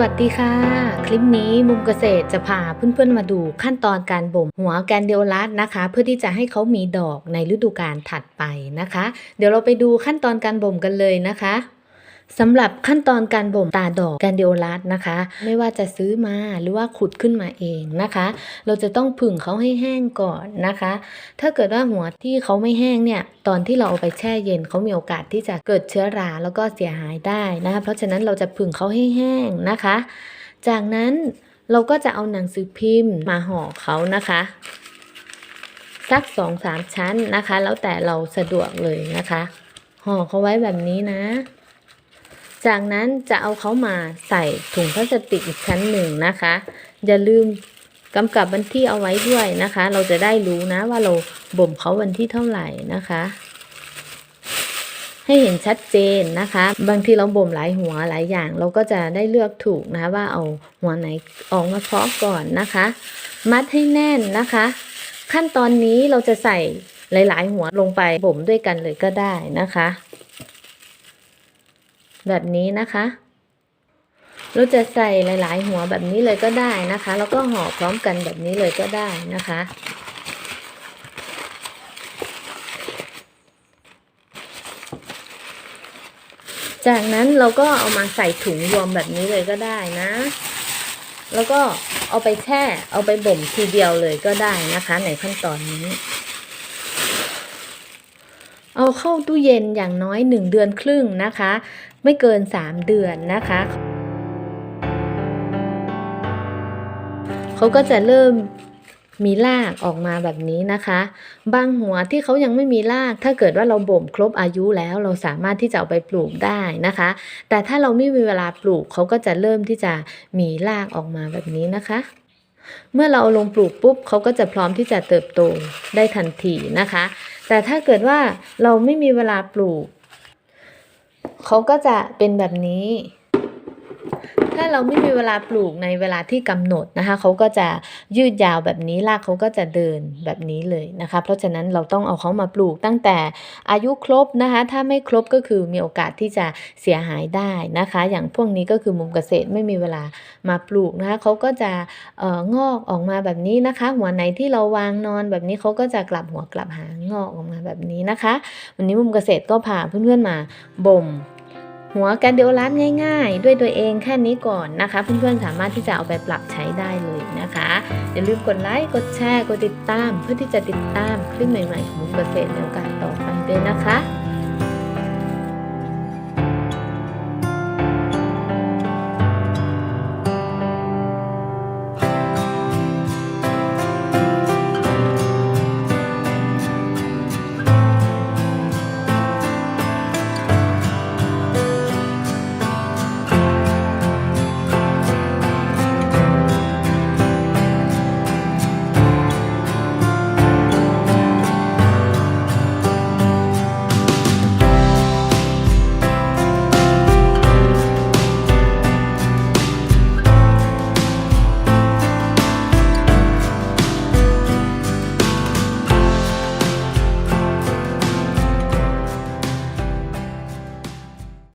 วัสดีค่ะ คลิปนี้มุมเกษตรจะพาเพื่อนๆมาดูขั้นตอนการบ่มหัวแกนเดียวรัสนะคะ เพื่อที่จะให้เขามีดอกในฤดูกาลถัดไปนะคะ เดี๋ยวเราไปดูขั้นตอนการบ่มกันเลยนะคะ สำหรับขั้นตอนการบ่มตาดอกแกนเดียวรัสนะคะ ไม่ว่าจะซื้อมาหรือว่าขุดขึ้นมาเองนะคะ เราจะต้องผึ่งเขาให้แห้งก่อนนะคะ ถ้าเกิดว่าหัวที่เขาไม่แห้งเนี่ย ตอนที่เราเอาไปแช่เย็นเขามีโอกาสที่จะเกิดเชื้อราแล้วก็เสียหายได้นะคะเพราะฉะนั้นเราจะผึ่งเขาให้แห้งนะคะ จากนั้นเราก็จะเอาหนังสือพิมพ์มาห่อเขานะคะสักสองสามชั้นนะคะ แล้วแต่เราสะดวกเลยนะคะห่อเขาไว้แบบนี้นะ จากนั้นจะเอาเขามาใส่ถุงพลาสติกอีกชั้นหนึ่งนะคะ อย่าลืมกำกับวันที่เอาไว้ด้วยนะคะ เราจะได้รู้นะว่าเราบ่มเขาวันที่เท่าไหร่นะคะ ให้เห็นชัดเจนนะคะ บางทีเราบ่มหลายหัวหลายอย่าง เราก็จะได้เลือกถูกนะว่าเอาหัวไหนออกมาเพาะก่อนนะคะ มัดให้แน่นนะคะ ขั้นตอนนี้เราจะใส่หลาย ๆ หัวลงไปบ่มด้วยกันเลยก็ได้นะคะ แบบนี้นะคะเราจะใส่หลาย ๆ หัวแบบนี้เลยก็ได้นะคะ แล้วก็ห่อพร้อมกันแบบนี้เลยก็ได้นะคะ จากนั้นเราก็เอามาใส่ถุงรวมแบบนี้เลยก็ได้นะ แล้วก็เอาไปแช่ เอาไปบ่มทีเดียวเลยก็ได้นะคะ ในขั้นตอนนี้ เอาเข้าตู้เย็นอย่างน้อยหนึ่งเดือนครึ่งนะคะ ไม่เกินสามเดือนนะคะเขาก็จะเริ่มมีรากออกมาแบบนี้นะคะ บางหัวที่เขายังไม่มีราก ถ้าเกิดว่าเราบ่มครบอายุแล้ว เราสามารถที่จะเอาไปปลูกได้นะคะ แต่ถ้าเราไม่มีเวลาปลูกเขาก็จะเริ่มที่จะมีรากออกมาแบบนี้นะคะ เมื่อเราเอาลงปลูกปุ๊บเขาก็จะพร้อมที่จะเติบโตได้ทันทีนะคะ แต่ถ้าเกิดว่าเราไม่มีเวลาปลูก เขาก็จะเป็นแบบนี้ ถ้าเราไม่มีเวลาปลูกในเวลาที่กำหนดนะคะเขาก็จะยืดยาวแบบนี้รากเขาก็จะเดินแบบนี้เลยนะคะ เพราะฉะนั้นเราต้องเอาเขามาปลูกตั้งแต่อายุครบนะคะ ถ้าไม่ครบก็คือมีโอกาสที่จะเสียหายได้นะคะ อย่างพวกนี้ก็คือมุมเกษตรไม่มีเวลามาปลูกนะคะเขาก็จะเอ่องอกออกมาแบบนี้นะคะ หัวไหนที่เราวางนอนแบบนี้เขาก็จะกลับหัวกลับหางงอกออกมาแบบนี้นะคะ วันนี้มุมเกษตรก็พาเพื่อนๆมาบ่ม หัวกันเดียวรัดง่าย ๆ ด้วยตัวเองแค่นี้ก่อนนะคะ เพื่อนๆสามารถที่จะเอาไปปรับใช้ได้เลยนะคะ อย่าลืมกดไลค์กดแชร์กดติดตาม เพื่อที่จะติดตามคลิปใหม่ๆของมุกเกษตรในโอกาสต่อไปด้วยนะคะ